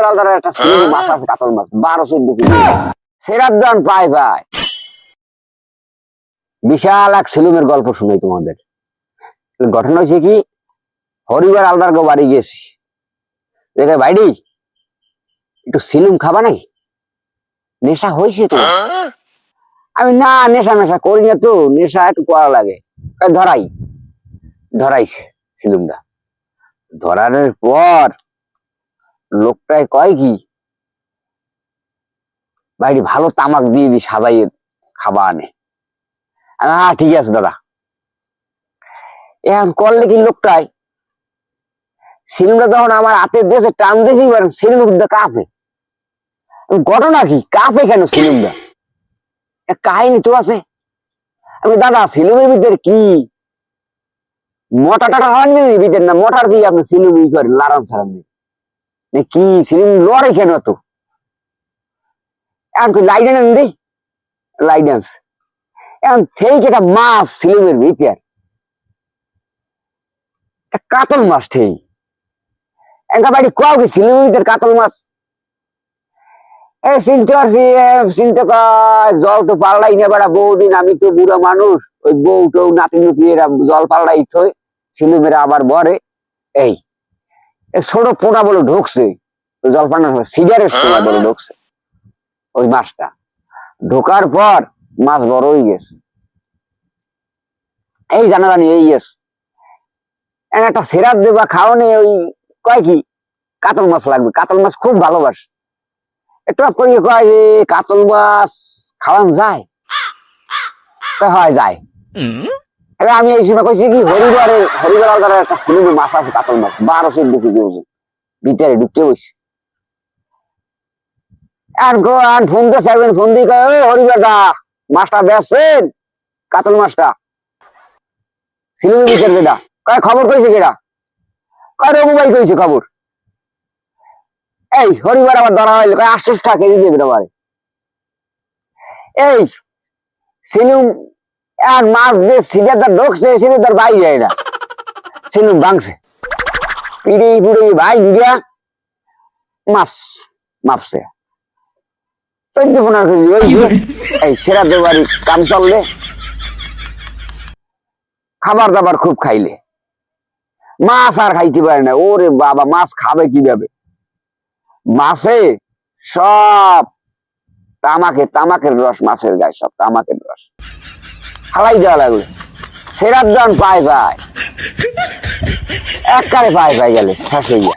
আলাদা একটা সিলেটি মাছ আছে কাতল মাছ বারো চোদ্দ কেজি। সেরার দান পায় পায় বিশাল এক সিলুমের গল্প শুনাই তোমাদের। ঘটনা হয়েছে কি হরিবার আলদার গো বাড়ি গেছি। দেখে ভাইডি একটু সিলুম খাবা নাকি? নেশা হয়েছে তো। আমি না নেশা নেশা করি না তো নেশা একটু করা লাগে। ধরাই ধরাইছে সিলুমটা। ধরানোর পর লোকটাই কয় কি? ভাইটি ভালো তামাক দিয়ে দি, সাজাইয়ে খাবা আনে। হ্যাঁ ঠিক আছে, দাদা। এখন করলে কি লোকটাই? সিলিমটা তখন আমার হাতে দিয়েছে, টান দিয়েছি, এবার সিলিম কাঁপে। ঘটনা কি? কাঁপে কেন এক কাহিনী তো আছে। আমি, দাদা সিলিমের ভিতরে কি? মোটা টাটা হয়নি ভিতরে না, মোটার দিয়ে আপনি সিলিম ই করেন লারান সারান দিয়ে। কি সিলিম লড়ে কেন তো? এখন লাইডেন্স এখন সেই সিলিমের ভিতর? কাতল মাছ ঠিক একা বাড়ি কোয়াও কি ভিতর কাতল এ জল তো পাল্লাই নে বেড়া বহুদিন, আমি তো বুড়া মানুষ। ওই বউ টৌ নাতি নুতি এরা জল পাল্লাই থই সিলিমের আবার বরে এই ছোট পোনা বলে ঢুকছে ওই জল পাল্টানোর সিডারের সময় বলে ঢুকছে ওই মাছটা। ঢোকার পর মাছ বড় হয়ে গেছে। এই জানা জানি এই গেছে একটা সেরাত দেবা খাওয়ানে ওই কয় কি? কাতল মাছ লাগবে কাতল মাছ খুব ভালোবাসে। একটু করে কয় যে কাতল মাছ খাওয়ান যায়? হয় যায়। এবার আমি এই সময় কইছি কি হরিবারে হরিবার আলাদা একটা সিলিন্ডার মাছ আছে কাতল মাছ বারো চোদ্দ কেজি ওজন। ভিতরে ঢুকতে বসে আর গো, আর ফোন দিয়ে একদিন ফোন দিয়ে কয় "ওই হরিবার দা, মাছটা বেচবেন? কাতল মাছটা। সিলিন্ডার ভিতরে যেটা কয়, খবর কইছে কেটা কয় রঘু ভাই কইছে খবর। এই হরিবার আবার ধরা হইল। কয় আটশো টাকা কেজি দেবে এই সিলুম আর মাছ যে সিলেটা ঢুকছে তার ভাই যায় না। সিলুম ভাঙছে। পিড়ি, পুড়ি, ভাই গিয়া মাছ মাপছে। চোদ্দ পনেরো কেজি হয়েছে এই সেরা দেবারি কাম চললে। খাবার দাবার খুব খাইলে। মাছ আর খাইতে পারে না। ওরে বাবা, মাছ খাবে কীভাবে? মাছে সব তামাকে, তামাকের রস, মাছের গায়ে সব তামাকের রস। হালাই দেওয়া লাগল সেরার দান পায় পায় একবারে পায় পায় গেলে শেষ হইয়া